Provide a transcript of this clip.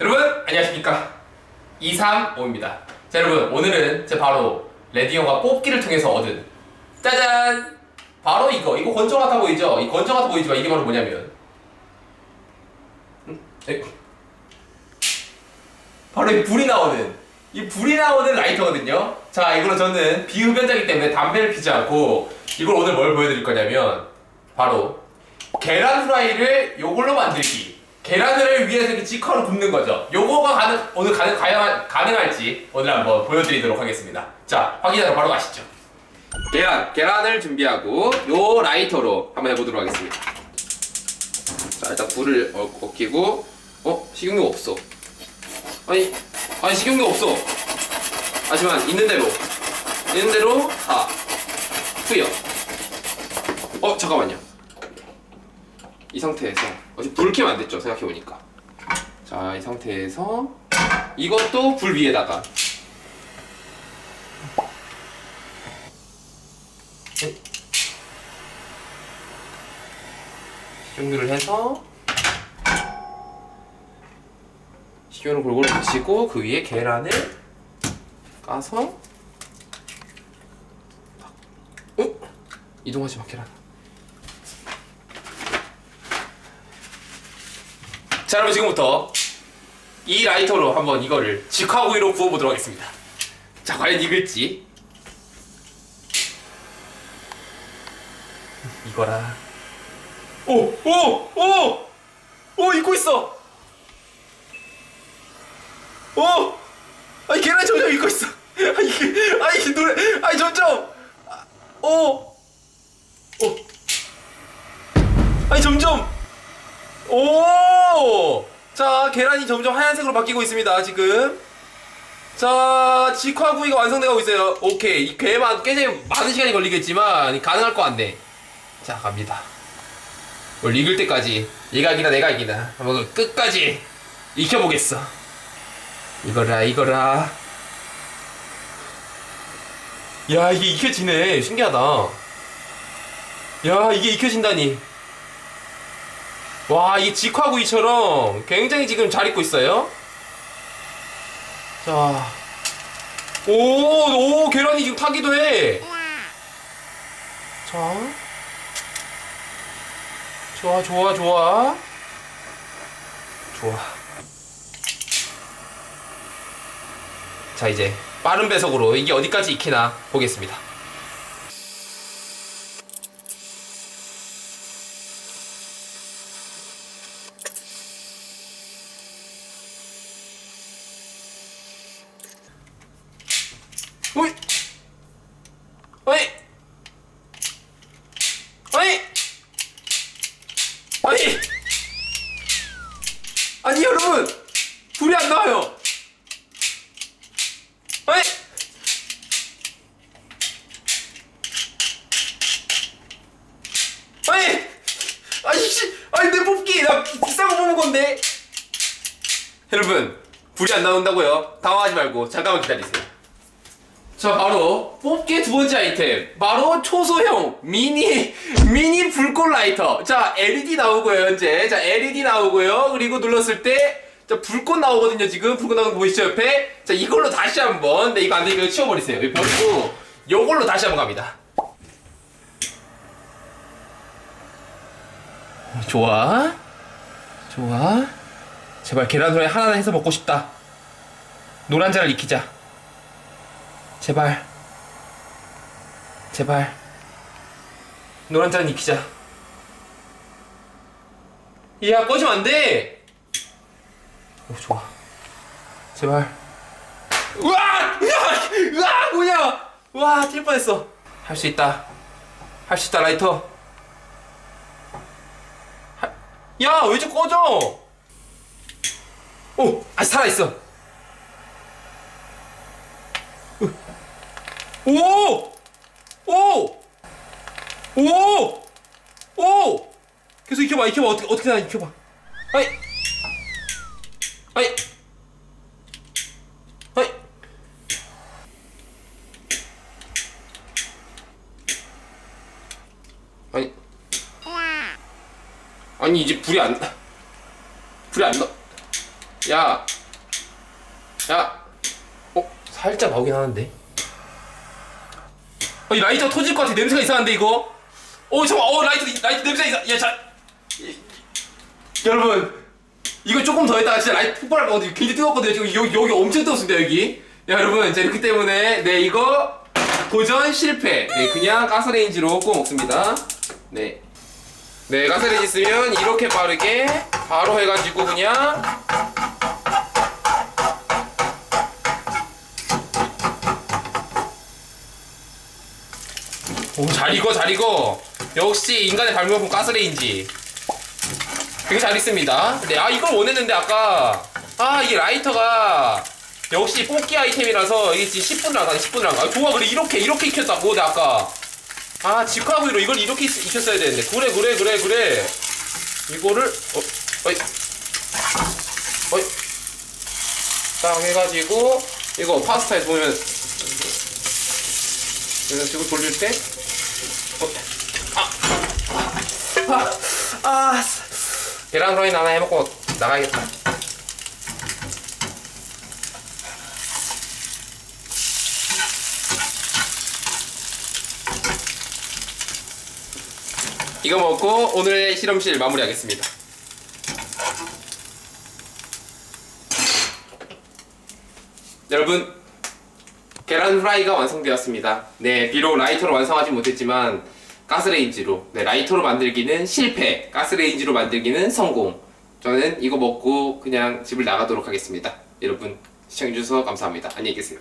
여러분 안녕하십니까 235입니다 자 여러분 오늘은 제 바로 레디형과 뽑기를 통해서 얻은 짜잔 바로 이거 이거 건조 같아 보이죠? 이 건조 같아 보이지만 이게 바로 뭐냐면? 바로 이 불이 나오는 이 불이 나오는 라이터거든요 자 이걸로 저는 비흡연자이기 때문에 담배를 피지 않고 이걸 오늘 뭘 보여드릴 거냐면 바로 계란 후라이를 요걸로 만들기. 계란을 위해서 직화로 굽는 거죠. 요거가 가능, 오늘 가능, 가능, 가능할지 오늘 한번 보여드리도록 하겠습니다. 자, 확인하러 바로 가시죠. 계란, 계란을 준비하고 요 라이터로 한번 해보도록 하겠습니다. 자, 일단 불을 어, 얹히고, 어? 식용유 없어. 아니, 아니, 식용유 없어. 하지만 있는 대로, 있는 대로 다 후요. 어, 잠깐만요. 이 상태에서 어차피 불 켜면 안 됐죠 생각해 보니까. 자 이 상태에서 이것도 불 위에다가. 식용유를 해서 식용유를 골고루 붙이고 그 위에 계란을 까서 어? 이동하지 마 계란 자 여러분 지금부터 이 라이터로 한번 이거를 직화구이로 구워보도록 하겠습니다. 자 과연 익을지. 이거라. 오 오 오오 오, 익고 있어! 오! 아니 계란 점점 익고 있어. 아니 아니 이 노래 아니 점점! 아, 오오! 아니 점점! 오! 자, 계란이 점점 하얀색으로 바뀌고 있습니다, 지금. 자, 직화구이가 완성되고 있어요. 오케이. 이 꽤만, 꽤 많은 시간이 걸리겠지만, 가능할 것 같네. 자, 갑니다. 뭘 익을 때까지, 얘가 이기나 내가 이기나. 한번 끝까지 익혀보겠어. 이거라, 이거라. 야, 이게 익혀지네. 신기하다. 야, 이게 익혀진다니. 와, 이 직화구이처럼 굉장히 지금 잘 익고 있어요. 자. 오, 오, 계란이 지금 타기도 해. 자. 좋아, 좋아, 좋아. 좋아. 자, 이제 빠른 배속으로 이게 어디까지 익히나 보겠습니다. 어이! 어이! 어이! 아니! 아니 여러분! 불이 안 나와요! 어이! 아니! 아니 씨! 아니 내 뽑기! 나 비싼 거 뽑은 건데! 여러분 불이 안 나온다고요? 당황하지 말고 잠깐만 기다리세요 자 바로 뽑기의 두 번째 아이템. 바로 초소형 미니 미니 불꽃 라이터. 자 LED 나오고요 현재. 자 LED 나오고요. 그리고 눌렀을 때 자 불꽃 나오거든요 지금. 불꽃 나오는 거 보이시죠 옆에? 자 이걸로 다시 한번. 네 이거 안 되니까 치워버리세요. 여기 버리고 요걸로 다시 한번 갑니다. 좋아. 좋아. 제발 계란 후라이 하나 해서 먹고 싶다. 노란자를 익히자 제발. 제발. 노란 잔 익히자. 이야 꺼지면 안 돼! 오 좋아. 제발. 우와! 으아 으아 뭐냐! 와 튈 뻔했어. 할 수 있다. 할 수 있다 라이터. 야왜 자꾸 꺼져? 오 아 살아있어 오! 오! 오! 오! 계속 익혀봐, 익혀봐. 어떻게, 어떻게 되나 익혀봐. 아이! 아이! 아이! 아니. 아니, 이제 불이 안, 불이 안 나. 야, 야, 어 살짝 나오긴 하는데. 어, 이 라이터 터질 것 같아. 냄새가 이상한데 이거. 어 잠깐, 어 라이터 라이터 냄새 이상. 야 자, 여러분 이거 조금 더 했다가 진짜 라이트 폭발할 것 같아요. 굉장히 뜨겁거든요. 지금 여기 여기 엄청 뜨겁습니다 여기. 야 여러분 자 이렇기 때문에 네 이거 도전 실패. 네 그냥 가스레인지로 구워 먹습니다. 네. 네 가스레인지 쓰면 이렇게 빠르게 바로 해가지고 그냥 오잘 익어 잘 익어. 역시 인간의 발명품 가스레인지. 되게 잘 익습니다. 네, 아 이걸 원했는데 아까 아 이게 라이터가 역시 뽑기 아이템이라서 이게 지금 10분을 안 가네 10분을 안 가. 아, 좋아 그래. 이렇게 이렇게 익혔다고 내 아까. 아 직화구이로 이걸 이렇게 익- 익혔어야 되는데. 그래 그래 그래 그래. 이거를 어 어이. 어이. 딱 해가지고 이거 파스타에 보면 이런 식으로 돌릴 때 어, 아, 아, 아, 계란 후라이 하나 해먹고 나가야겠다. 이거 먹고 오늘의 실험실 마무리하겠습니다. 여러분 계란 후라이가 완성되었습니다. 네, 비록 라이터로 완성하지 못했지만 가스레인지로 네, 라이터로 만들기는 실패, 가스레인지로 만들기는 성공. 저는 이거 먹고 그냥 집을 나가도록 하겠습니다. 여러분 시청해주셔서 감사합니다. 안녕히 계세요.